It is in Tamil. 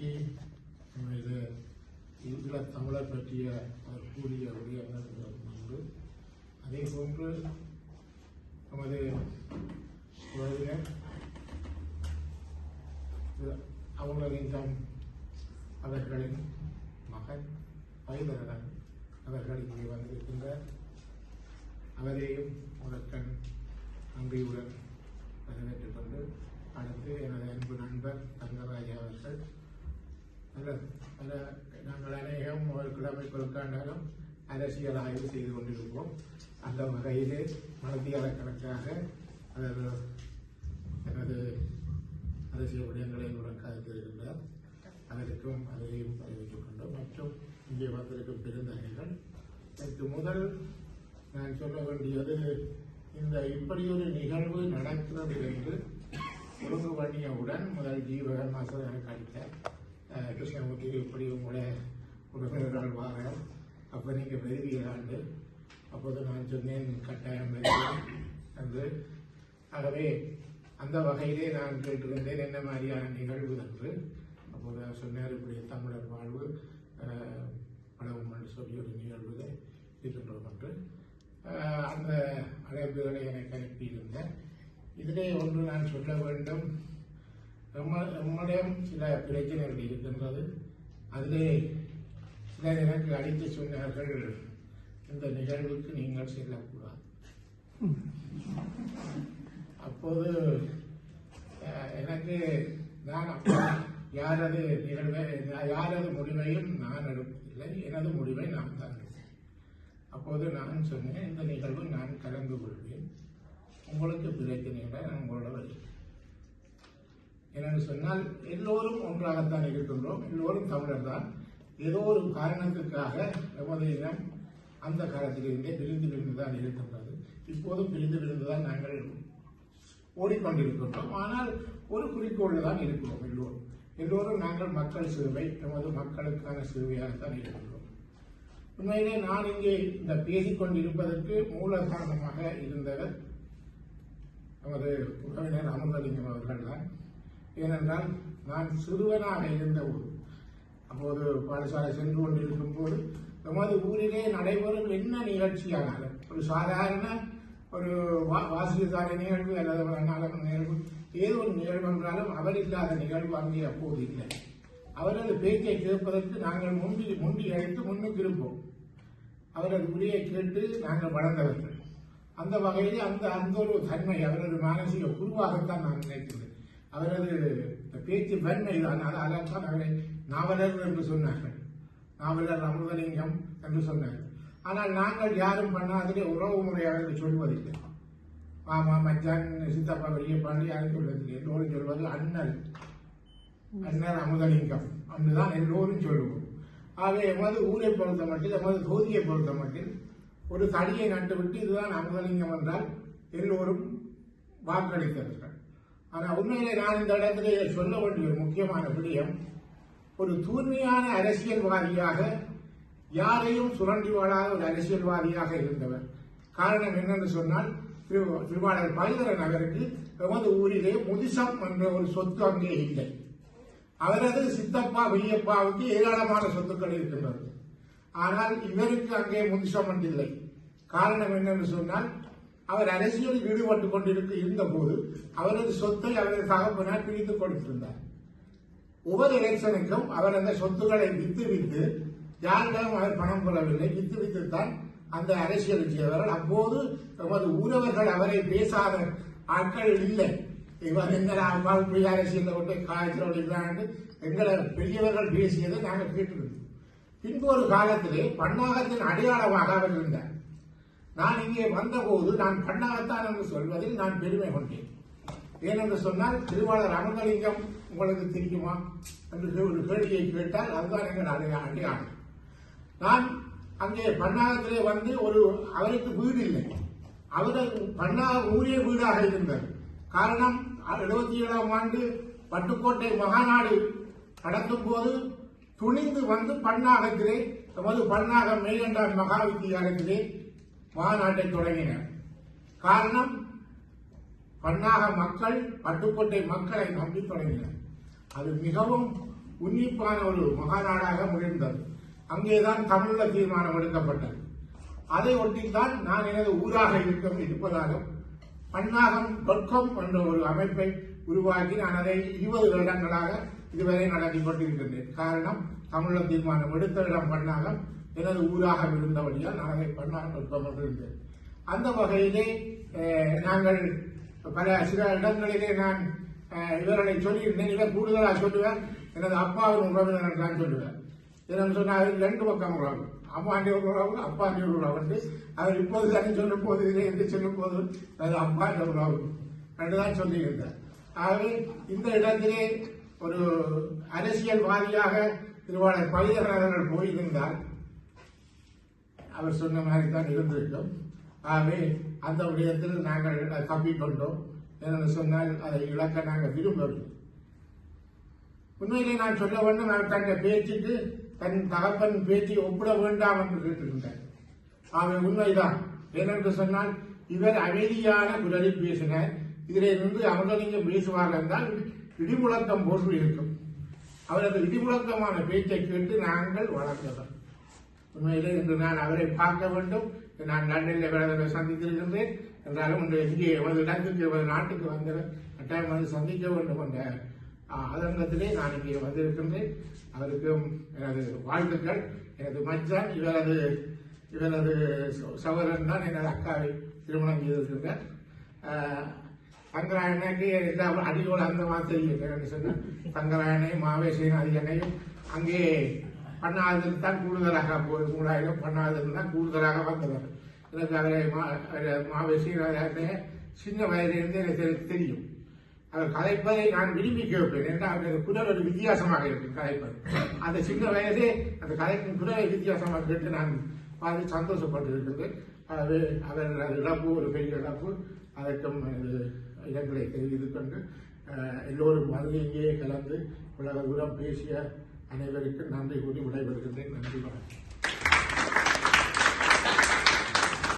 இன்றைக்கு இது ஈழத் தமிழர் பற்றிய அவர் கூறிய விடயங்கள் உண்டு அதே போன்று நமது உறவினர் அவங்களின் அவர்களின் மகன் பைதரன் அவர்கள் இங்கே வந்திருக்கின்ற அவரையும் முதற்கண் நன்றியுடன் வரவேற்று கொண்டு அடுத்து எனது அன்பு நண்பர் தங்கராஜா அவர்கள் நல்ல நாங்கள் அநேகம் ஒரு கிழமை கொடுக்காண்டாலும் அரசியல் ஆய்வு செய்து கொண்டிருப்போம் அந்த வகையில் மனதியார கணக்காக அவர் எனது அரசியல் விடயங்களை உடன்காத்திருக்கின்றார் அதற்கும் அதையும் தெரிவித்துக் கொண்டோம் மற்றும் இங்கே வந்திருக்கும் பெருந்தகைகள் இதற்கு முதல் நான் சொல்ல வேண்டியது இந்த இப்படி ஒரு நிகழ்வு நடக்கிறது என்று ஒழுங்கு பண்ணியவுடன் முதல் ஜீவகன் மாசர் எனக்கு அளித்தார் கிருஷ்ணமூர்த்தி இப்படி உங்களை உறவினர்கள் வார அப்போ நீங்கள் வருவீங்களாண்டு அப்போது நான் சொன்னேன் கட்டாயம் வருவேன் என்று. ஆகவே அந்த வகையிலே நான் கேட்டுக்கொண்டேன் என்ன மாதிரியான நிகழ்வு என்று. அப்போது சொன்னார் இப்படி தமிழர் வாழ்வு அஹ், படவும் என்று சொல்லி ஒரு நிகழ்வு இருக்கின்றோம் என்று. அந்த அழைப்புகளை எனக்கு அனுப்பியிருந்தேன். இதிலே ஒன்று நான் சொல்ல வேண்டும். நம்ம நம்மிடம் சில பிரச்சனைகள் இருக்கின்றது. அதிலே சிலர் எனக்கு அடித்து சொன்னார்கள் இந்த நிகழ்வுக்கு நீங்கள் செல்லக்கூடாது. அப்போது எனக்கு நான் அப்போ யாரது நிகழ்வை யாரது முடிவையும் நான் எடுப்பதில்லை எனது முடிவை நான் தான் அப்போது நான் சொன்னேன் இந்த நிகழ்வு நான் கலந்து கொள்வேன். உங்களுக்கு பிரச்சனை இல்லை நான் உங்களோட வருகிறேன் என்னென்னு சொன்னால் எல்லோரும் ஒன்றாகத்தான் இருக்கின்றோம். எல்லோரும் தமிழர் தான் ஏதோ ஒரு காரணத்துக்காக எமது இனம் அந்த காலத்திலிருந்தே பிரிந்து பிரிந்து தான் இருக்கின்றது. இப்போதும் பிரிந்து பிரிந்து தான் நாங்கள் ஓடிக்கொண்டிருக்கின்றோம். ஆனால் ஒரு குறிக்கோளில் தான் இருக்கிறோம் எல்லோரும். எல்லோரும் நாங்கள் மக்கள் சேவை எமது மக்களுக்கான சேவையாகத்தான் இருக்கின்றோம். உண்மையிலே நான் இங்கே இந்த பேசிக்கொண்டிருப்பதற்கு மூல காரணமாக இருந்தவர் நமது உறவினர் அமுதலிங்கம் அவர்கள் தான் ஏனென்றால் நான் சிறுவனாக இருந்த ஊர் அப்போது பாடசாலை சென்று கொண்டிருக்கும் போது நமது ஊரிலே நடைபெறும் என்ன நிகழ்ச்சியானாலும் ஒரு சாதாரண ஒரு வா வாசியதான நிகழ்வு அல்லது ஒரு அன்னாளம் நிகழ்வு ஏதோ ஒரு நிகழ்வு என்றாலும் அவர் இல்லாத நிகழ்வு அங்கே அப்போது இல்லை. அவரது பேச்சை கேட்பதற்கு நாங்கள் முண்டி முண்டி அழைத்து முன்னுக்கு இருப்போம் அவரது உரையை கேட்டு நாங்கள் வளர்ந்தவர்கள். அந்த வகையில் அந்த அந்த ஒரு தன்மை அவரது மானசீக குருவாகத்தான் நான் நினைக்கிறேன் அவரது இந்த பேச்சு வன்மை தான். அதான் அவரை நாவலர் என்று சொன்னார்கள். நாவலர் அமிர்தலிங்கம் என்று சொன்னார்கள். ஆனால் நாங்கள் யாரும் பண்ணாதே உறவு முறையாக சொல்வதில்லை. மாமா மச்சான் சித்தப்பா பெரியப்பாண்டி யாரும் சொல்வதில்லை எல்லோரும் சொல்வது அண்ணல். அண்ணன் அமுதலிங்கம் அன்றுதான் எல்லோரும் சொல்லுவோம் ஆகவே எமது ஊரை பொறுத்த மட்டில் எமது தொகுதியை பொறுத்த மட்டில் ஒரு தடியை நட்டுவிட்டு இதுதான் அமுதலிங்கம் என்றால் எல்லோரும் வாக்களித்தார்கள் ஆனால் உண்மையிலே நான் இந்த இடத்திலே சொல்ல வேண்டிய ஒரு முக்கியமான விடயம் ஒரு தூய்மையான அரசியல்வாதியாக யாரையும் சுரண்டி வாழாத ஒரு அரசியல்வாதியாக இருந்தவர். காரணம் என்னன்னு சொன்னால் திருவாளர் பைதரன் அவருக்கு எமது ஊரிலே முதிசம் என்ற ஒரு சொத்து அங்கே இல்லை. அவரது சித்தப்பா பெரியப்பாவுக்கு ஏராளமான சொத்துக்கள் இருக்கின்றது. ஆனால் இவருக்கு அங்கே முதிசம் இல்லை காரணம் என்னன்னு சொன்னால் அவர் அரசியலில் ஈடுபட்டு கொண்டிருக்க இருந்தபோது அவரது சொத்தை அவரது தகப்பனார் பிரித்துக் கொடுத்திருந்தார். ஒவ்வொரு எலெக்ஷனுக்கும் அவர் அந்த சொத்துக்களை வித்து வித்து யாரிடம் அவர் பணம் பெறவில்லை வித்து வித்துத்தான் அந்த அரசியல் செய்தவர்கள் அப்போது நமது ஊரவர்கள் அவரை பேசாத ஆட்கள் இல்லை. இவர் எங்களை அப்பா அரசியலில் அரசியல் கொண்டு காய்ச்சல் ஓடிக்கிறான்னு எங்களை பெரியவர்கள் பேசியதை நாங்கள் கேட்டிருந்தோம். பின்பு ஒரு காலத்திலே பன்னாகத்தின் அடையாளமாக அவர் இருந்தார். நான் இங்கே வந்தபோது நான் கண்ணாகத்தான் என்று சொல்வதில் நான் பெருமை கொண்டேன். ஏனென்று சொன்னால் திருவாளர் அமர்தலிங்கம் உங்களுக்கு தெரியுமா? என்று ஒரு கேள்வியை கேட்டால் அதுதான் எங்கள் அடையா- அடையாளம். நான் அங்கே பன்னாகத்திலே வந்து ஒரு அவருக்கு வீடு இல்லை. அவரது பன்னாக ஊரே வீடாக இருந்தது. காரணம் எழுபத்தி ஏழாம் ஆண்டு பட்டுக்கோட்டை மகாநாடு நடத்தும் போது துணிந்து வந்து பன்னாகத்திலே நமது பன்னாகம் மெய்கண்டான் மகா வித்தியாலயத்திலே மாநாட்டை தொடங்கினர். காரணம் பன்னாக மக்கள் பட்டுக்கோட்டை மக்களை நம்பி தொடங்கினர். அது மிகவும் உன்னிப்பான ஒரு மகாநாடாக முடிந்தது அங்கேதான் தமிழர் தீர்மானம் எடுக்கப்பட்டது. அதை ஒட்டித்தான் நான் எனது ஊராக இருக்க இருப்பதாக பன்னாகம் டொட்காம் என்ற ஒரு அமைப்பை உருவாக்கி நான் அதை இருபது வருடங்களாக இதுவரை நடத்தி கொண்டிருக்கின்றேன். காரணம் தமிழ தீர்மானம் எடுத்த இடம் பன்னாகம் எனது ஊராக இருந்தபடியால் நான் அதை பன்னாகம் இருந்தேன் அந்த வகையிலே நாங்கள் பல சில இடங்களிலே நான் இவர்களை சொல்லியிருந்தேன். இவர் கூடுதலாக சொல்லுவேன் எனது அப்பாவின் உறவினர் தான் சொல்லுவேன் என்னன்னு சொன்னால் ரெண்டு பக்கம் உறவு. அம்மாண்டி ஒரு உறவு அப்பாண்டி ஒரு உறவு வந்து அவர் இப்போது தானே சொல்லும் போது இதில் என்று சொல்லும் போது அது அப்பாண்ட உறவு. என்றுதான் சொல்லியிருந்தார். ஆகவே இந்த இடத்திலே ஒரு அரசியல்வாதியாக திருவாளர் பழியர் அவர்கள் போயிருந்தால் அவர் சொன்ன மாதிரி தான் இருந்திருக்கும் ஆகவே அந்த விடயத்தில் நாங்கள் தப்பிக்கொண்டோம். என்று சொன்னால் அதை இழக்க நாங்கள் விரும்பவில்லை. உண்மையிலே நான் சொல்ல வேண்டும் நான் தன்னை பேச்சுக்கு தன் தகப்பன் பேச்சை ஒப்பிட வேண்டாம் என்று கேட்டிருந்தார் ஆகவே உண்மைதான். ஏனென்று சொன்னால் இவர் அமைதியான குரலில் பேசினார். இதிலே இருந்து அவர்கள் இங்கே பேசுவார்கள் என்றால் இடிமுழக்கம் போன்று இருக்கும். அவரது இடிமுழக்கமான பேச்சை கேட்டு நாங்கள் வளர்ந்தவர். உண்மையிலே இன்று நான் அவரை பார்க்க வேண்டும். நான் லண்டனில் பிரதமரை சந்தித்திருக்கின்றேன் என்றாலும் இன்று இங்கே எமது இடத்துக்கு எமது நாட்டுக்கு வந்து கட்டாயம் வந்து சந்திக்க வேண்டும் என்ற ஆதங்கத்திலே நான் இங்கே வந்திருக்கின்றேன். அவருக்கும் எனது வாழ்த்துக்கள். எனது மச்சான் இவரது இவரது ச- சகோதரன் தான் எனது அக்காவை திருமணம் செய்திருக்கின்றார். ஆஹ், சங்கராயனுக்கு எல்லா அடியோடு அந்த மாதிரி தெரியும் சொன்னால். சங்கராயனை மாவேசையும் அதிகனையும் அங்கே பண்ணாததில் தான் கூடுதலாக போய் மூணாயிரம் பண்ணாததில் தான் கூடுதலாக வந்தவர். எனக்கு அவரை மா மாவேசி சின்ன வயதிலிருந்து எனக்கு தெரியும். அவர் கதைப்பதை நான் விரும்பி கேட்பேன். என்றால் அவரது குரல் ஒரு வித்தியாசமாக இருக்கும் கலைப்பது. அந்த சின்ன வயதே அந்த கலைக்கும் குரலை வித்தியாசமாக கேட்டு நான் பார்த்து சந்தோஷப்பட்டு இருக்கின்றேன் அது அவர் இழப்பு ஒரு பெரிய இழப்பு. அதற்கும் இடங்களை தெரிவித்துக் கொண்டு எல்லோரும் வந்து இங்கேயே கலந்து உலக தூரம் பேசிய அனைவருக்கும் நன்றி கூறி விடைபெறுகின்றேன். நன்றி வணக்கம்.